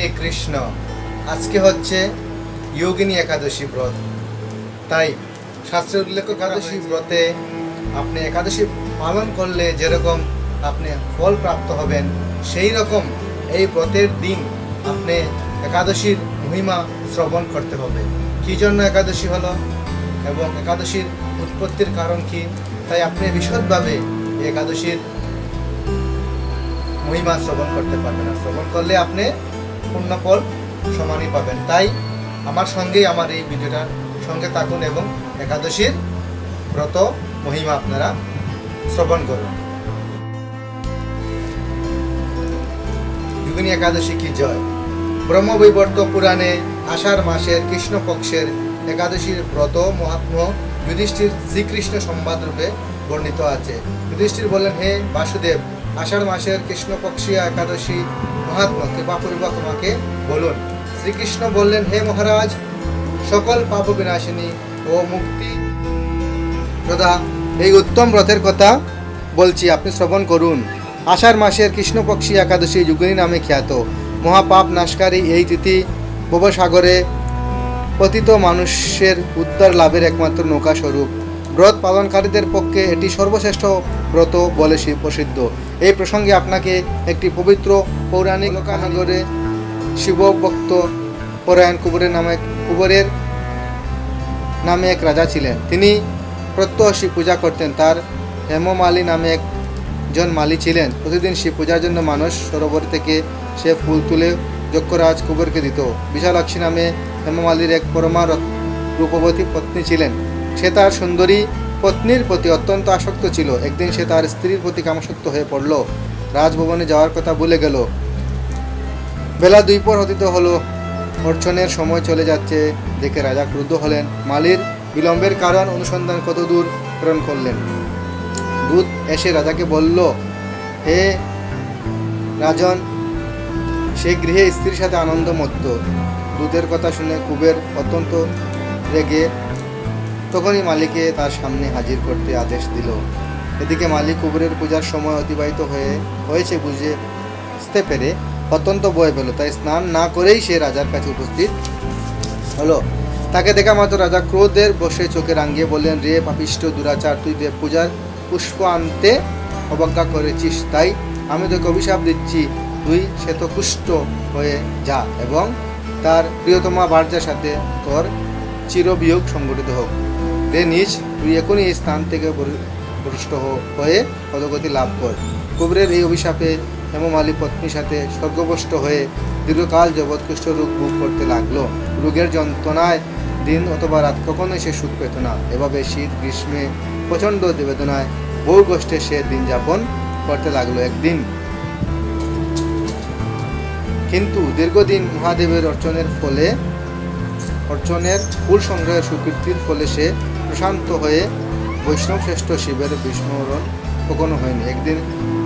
হে কৃষ্ণ আজকে হচ্ছে যোগিনী একাদশী ব্রত। তাই শাস্ত্রে উল্লেখ একাদশী ব্রতে আপনি একাদশী পালন করলে যেরকম আপনি ফল প্রাপ্ত হবেন সেই রকম এই ব্রতের দিন আপনি একাদশীর মহিমা শ্রবণ করতে হবে। কী জন্য একাদশী হলো এবং একাদশীর উৎপত্তির কারণ কি? তাই আপনি বিশদভাবে একাদশীর মহিমা শ্রবণ করতে পারবেন শ্রবণ করলে আপনি পূর্ণ ফল সমানই পাবেন। তাই আমার সঙ্গেই আমার এই ভিডিওটার সঙ্গে থাকুন এবং একাদশীর ব্রত, মহিমা আপনারা শ্রবণ করুন। যুগিনী একাদশী কি জয়? ব্রহ্মবৈবর্ত পুরাণে আষাঢ় মাসের কৃষ্ণপক্ষের একাদশীর ব্রত মহাত্ম যুধিষ্ঠির শ্রীকৃষ্ণ সংবাদ রূপে বর্ণিত আছে। যুধিষ্ঠির বললেন, হে বাসুদেব আষাঢ় মাসের কৃষ্ণপক্ষীয় একাদশী মহাত্মা কৃপাপূর্বক আমাকে বলুন। শ্রীকৃষ্ণ বললেন, হে মহারাজ, সকল পাপ বিনাশিনী ও মুক্তি প্রদা এই উত্তম ব্রতের কথা বলছি, আপনি শ্রবণ করুন। আষাঢ় মাসের কৃষ্ণপক্ষী একাদশী যুগিনী নামে খ্যাত মহাপাপ নাশকারী এই তিথি ভবসাগরে পতিত মানুষের উদ্ধার লাভের একমাত্র নৌকা স্বরূপ। ব্রত পালনকারীদের পক্ষে এটি সর্বশ্রেষ্ঠ ব্রত বলে প্রসিদ্ধ। এই প্রসঙ্গে আপনাকে একটি পবিত্র পৌরাণিক লোকানগরে শিবভক্ত পরায়ণ কুবরের নামে কুবরের নামে এক রাজা ছিলেন। তিনি প্রত্যহ শিব পূজা করতেন। তার হেমমালী নামে একজন মালি ছিলেন। প্রতিদিন শিব পূজার জন্য মানুষ সরোবর থেকে সে ফুল তুলে যক্ষরাজ কুবরকে দিত। বিশালাক্ষী নামে হেমমালির এক পরমা রত- রূপবতী পত্নী ছিলেন। সে তার সুন্দরী পত্নীর প্রতি অত্যন্ত আসক্ত ছিল। একদিন সে তার স্ত্রীর প্রতি কামাসক্ত হয়ে পড়ল। রাজভবনে যাওয়ার কথা ভুলে গেল। বেলা দুই পর হতিত হলো। অর্চনের সময় চলে যাচ্ছে দেখে রাজা ক্রুদ্ধ হলেন। মালির বিলম্বের কারণ অনুসন্ধান কত দূর প্রেরণ করলেন? দূত এসে রাজাকে বলল, হে রাজন, সে গৃহে স্ত্রীর সাথে আনন্দমত্ত। দূতের কথা শুনে কুবের অত্যন্ত রেগে তখনই মালিকে তার সামনে হাজির করতে আদেশ দিল। এদিকে মালিক কুবেরের পূজার সময় অতিবাহিত হয়ে, হয়েছে বুঝে বুঝতে পেরে অত্যন্ত বয়ে পেল। তাই স্নান না করেই সে রাজার কাছে উপস্থিত হলো। তাকে দেখা মাত্র রাজা ক্রোধের বসে চোখে রাঙিয়ে বললেন, রে পাপিষ্ট দুরাচার, তুই দেব পূজার পুষ্প আনতে অবজ্ঞা করেছিস। তাই আমি তোকে অভিশাপ দিচ্ছি। তুই শ্বেতকুষ্ঠ হয়ে যা এবং তার প্রিয়তমা ভার্যার সাথে তোর চিরবিয়োগ সংগঠিত হোক। রে নিজ তুই এখনই এই স্থান থেকে হ- হয়ে পদগতি লাভ কর। কুবরের এই অভিশাপে হেমমালী পত্নীর সাথে স্বর্গভ্রষ্ট হয়ে দীর্ঘকাল জগৎ কুষ্ঠ রোগ ভোগ করতে লাগল। রোগের যন্ত্রণায় দিন অথবা রাত কখনোই সে সুখ পেত না। এভাবে শীত, গ্রীষ্মে প্রচণ্ড বেদনায় বহু কষ্টে সে দিন যাপন করতে লাগল একদিন। কিন্তু দীর্ঘদিন মহাদেবের অর্চনের ফলে অর্চনের ফুল সংগ্রহের সুকীর্তির ফলে সে প্রশান্ত হয়ে বৈষ্ণব শ্রেষ্ঠ শিবের বিস্মরণ কখনো হয়নি। একদিন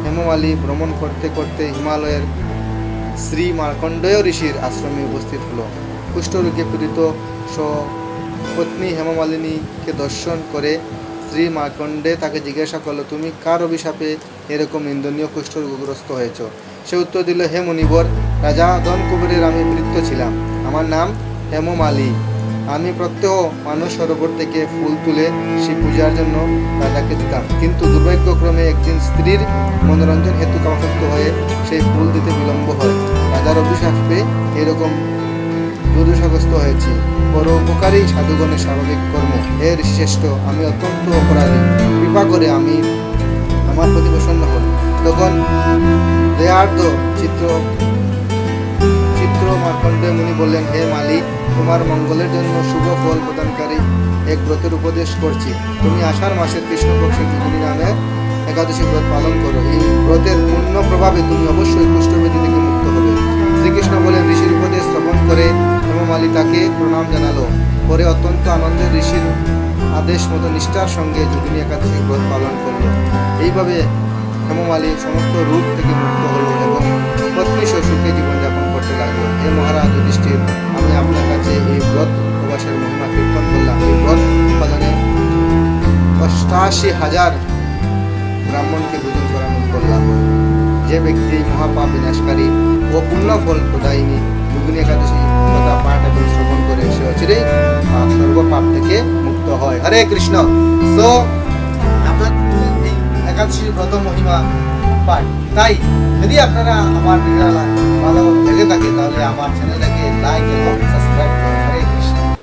হেমমালী ভ্রমণ করতে করতে হিমালয়ের শ্রী মার্কণ্ডেয় ঋষির আশ্রমে উপস্থিত হলো। কুষ্ঠরোগে পীড়িত পত্নী হেমমালিনীকে দর্শন করে শ্রী মার্কণ্ডে তাকে জিজ্ঞাসা করল, তুমি কার অভিশাপে এরকম নিন্দনীয় কুষ্ঠরোগগ্রস্ত হয়েছ? সে উত্তর দিল, হে মুনিবর, রাজা ধন কুবেরের আমি মৃত্যু ছিলাম। আমার নাম হেমমালী। আমি প্রত্যহ মানুষ সরোবর থেকে ফুল তুলে শিব পূজার জন্য রাজাকে দিতাম। কিন্তু দুর্ভাগ্যক্রমে একদিন স্ত্রীর মনোরঞ্জন হেতু কামাসক্ত হয়ে সেই ফুল দিতে বিলম্ব হয়। রাজার অভিশাপে এরকম দুর্দশাগ্রস্ত হয়েছি। পরোপকারী সাধুগণের স্বাভাবিক কর্ম এর শ্রেষ্ঠ আমি অত্যন্ত অপরাধী। কৃপা করে আমি আমার প্রতি প্রসন্ন হন। তখন দেয়ার্দ চিত্র চিত্র মার্কণ্ডে মুনি বললেন, হে মালিক তোমার মঙ্গলের জন্য শুভ ফল প্রদানকারী এক ব্রতের উপদেশ করছি। তুমি আষাঢ় মাসের কৃষ্ণপক্ষের যুগিনী নামে একাদশী ব্রত পালন করো। এই ব্রতের পূর্ণ প্রভাবে তুমি অবশ্যই কুষ্ঠবেদী থেকে মুক্ত হবে। শ্রীকৃষ্ণ বলেন, ঋষির উপদেশ শ্রবণ করে হেমমালী তাকে প্রণাম জানালো। পরে অত্যন্ত আনন্দের ঋষির আদেশ মতো নিষ্ঠার সঙ্গে যুগিনী একাদশী ব্রত পালন করল। এইভাবে হেমমালী সমস্ত রূপ থেকে মুক্ত হলো এবং পত্নী সুখে জীবনযাপন করতে লাগল হে মহারাজ যুধিষ্ঠির, আমি আপনার কাছে এই ব্রত উপবাসের মহিমা কীর্তন করলাম। এই ব্রত পালনে অষ্টাশি হাজার ব্রাহ্মণকে ভোজন করানো করলাম। যে ব্যক্তি এই মহাপাপ বিনাশকারী ও পূর্ণ ফল প্রদায়িনী যোগিনী একাদশী কথা পাঠ এবং শ্রবণ করে সে অচিরেই সর্বপাপ থেকে মুক্ত হয়। হরে কৃষ্ণ। সো আপনার এই একাদশীর ব্রত মহিমা পায়। তাই যদি আপনারা আমার ভিডিওটা ভালো লেগে থাকে তাহলে আমার চ্যানেলটাকে লাইক এবং